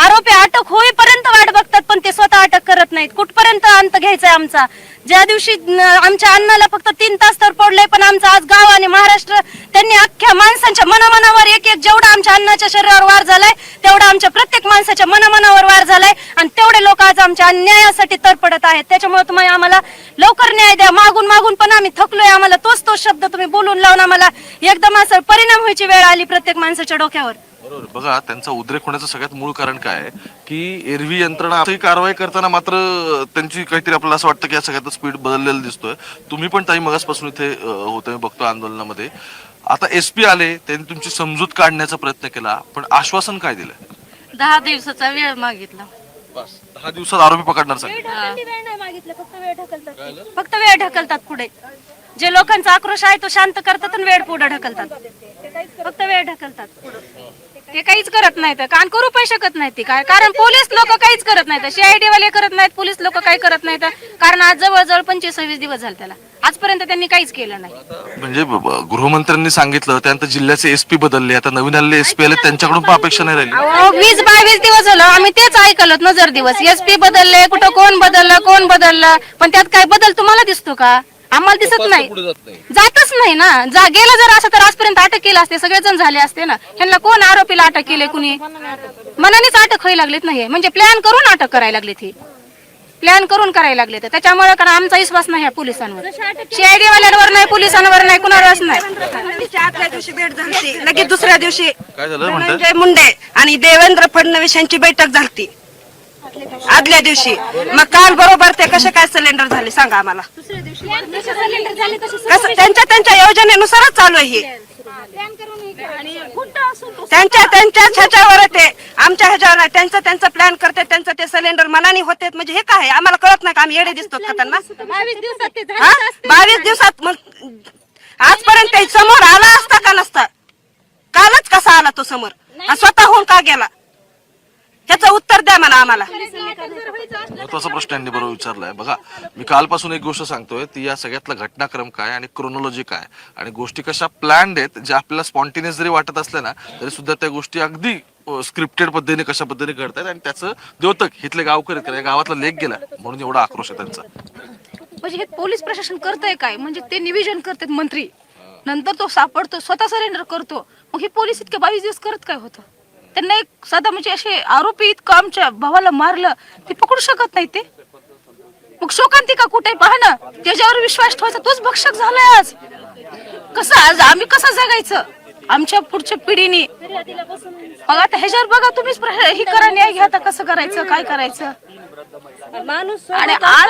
आरोपी अटक होईपर्यंत वाट बघतात पण ते स्वतः अटक करत नाहीत. कुठपर्यंत अंत आहे आमचा? ज्या दिवशी आमच्या अन्नाला फक्त तीन तास तर पडले पण आमचं आज गाव आणि महाराष्ट्र त्यांनी अख्ख्या माणसांच्या मनामनावर एक एक जेवढा आमच्या अन्नाच्या शरीरावर वार झालाय तेवढा आमच्या प्रत्येक माणसाच्या मनामनावर वार झालाय. आज आमच्या न्यायासाठी तरपडत आहेत. त्याच्यामुळे तुम्ही आम्हाला लवकर न्याय द्या. मागून मागून पण आम्ही थकलोय. आम्हाला तोच तोच शब्द तुम्ही बोलून लावून आम्हाला एकदम असं परिणाम व्हायची वेळ आली प्रत्येक माणसाच्या डोक्यावर. बरोबर. बघा त्यांचा उद्रेक होण्याचं सगळ्यात मूळ कारण काय आहे? की एरवी यंत्रणा ही कारवाई करताना मात्र त्यांची काहीतरी आपल्याला असं वाटतं की या सगळ्यात स्पीड बदललेला दिसतोय. तुम्ही पण ताई मगासपासून इथे होते बघतो आंदोलनामध्ये. आता एस पी आले त्यांनी तुमची समजूत काढण्याचा प्रयत्न केला पण आश्वासन काय दिलं दहा दिवसाचा वेळ मागितला. बस. दहा दिवसात आरोपी पकडणार वेळ नाही मागितलं. फक्त वेळ ढकलतात. फक्त वेळ ढकलतात पुढे. जे लोकांचा आक्रोश आहे तो शांत करतात आणि वेळ पुढे ढकलतात. फक्त वेळ ढकलतात. ते काहीच करत नाहीत. कारण करू पण शकत नाहीत ते काय. कारण पोलीस लोक काहीच करत नाहीत. सीआयडी वाले करत नाहीत. पोलीस लोक काही करत नाहीत. कारण आज जवळजवळ पंचवीस सव्वीस दिवस झाले त्याला. आजपर्यंत त्यांनी काहीच केलं नाही. म्हणजे गृहमंत्र्यांनी सांगितलं त्यानंतर जिल्ह्याचे एसपी बदलले. आता नवीन आलेले एसपी आले त्यांच्याकडून पण अपेक्षा नाही राहिली. अहो, वीस बावीस दिवस झालं. आम्ही तेच ऐकलं नजर दिवस. एस पी बदलले कुठं कोण बदललं कोण बदललं. पण त्यात काय बदल तुम्हाला दिसतो का? आम्हाला दिसत नाही. जातच नाही ना. जा गेलं जर असं तर आजपर्यंत अटक केलं असते सगळेजण झाले असते ना. ह्यांना कोण आरोपीला अटक केले कुणी? मनानेच अटक व्हायला लागलीत नाही म्हणजे प्लॅन करून अटक करायला लागलीत ही. प्लॅन करून करायला लागले तर त्याच्यामुळे कारण आमचा विश्वास नाही आहे पोलिसांवर. सीआयडी वाल्यांवर नाही पोलिसांवर नाही कुणावरच नाही. आदल्या दिवशी भेट झाली लगेच दुसऱ्या दिवशी धनंजय मुंडे आणि देवेंद्र फडणवीस यांची बैठक झाली आदल्या दिवशी. मग काल बरोबर ते कसे काय सिलेंडर झाले सांगा आम्हाला. कसं त्यांच्या त्यांच्या योजनेनुसारच चालू आहे हे. त्यांच्या त्यांच्याच ह्याच्यावर ते आमच्या ह्याच्यावर. त्यांचं त्यांचं प्लॅन करते त्यांचं ते सिलेंडर मनाने होते. म्हणजे हे काय? आम्हाला कळत नाही का आम्ही येडे दिसतो का त्यांना? हा? बावीस दिवसात मग आजपर्यंत समोर आला असता का नसता? कालच कसा आला तो समोर? स्वतःहून का गेला? ह्याचं उत्तर द्या मला आम्हाला. महत्त्वाचा प्रश्न यांनी बरोबर विचारलाय. बघा मी कालपासून एक गोष्ट सांगतोय ती या सगळ्यातला घटनाक्रम काय आणि क्रोनॉलॉजी काय? आणि गोष्टी कशा प्लॅन्ड आहेत ज्या आपल्याला स्पॉन्टेनियस जरी वाटत असल्या ना तरी सुद्धा त्या गोष्टी अगदी स्क्रिप्टेड पद्धतीने कशा पद्धतीने घडतात आणि त्याचं द्योतक इथले गावकरी आहेत, या गावातला लेख गेला म्हणून एवढा आक्रोश आहे त्यांचा. म्हणजे हे पोलीस प्रशासन करतंय काय? म्हणजे ते निवेदन करतात मंत्री. नंतर तो सापडतो स्वतः सरेंडर करतो. मग हे पोलीस इतके बावीस दिवस करत काय होतं? त्यांना एक साधा म्हणजे असे आरोपी इतकं आमच्या भावाला मारलं ते पकडू शकत नाही ते. मग शोकांतिका कुठे पहा ना त्याच्यावर विश्वास ठेवायचा तोच भक्षक झालाय आज. कसं आज आम्ही कसं जगायचं? आमच्या पुढच्या पिढीने. मग आता ह्याच्यावर बघा तुम्हीच प्र- हे करा न्याय घ्या आता कसं करायचं काय करायचं? माणूस आणि आज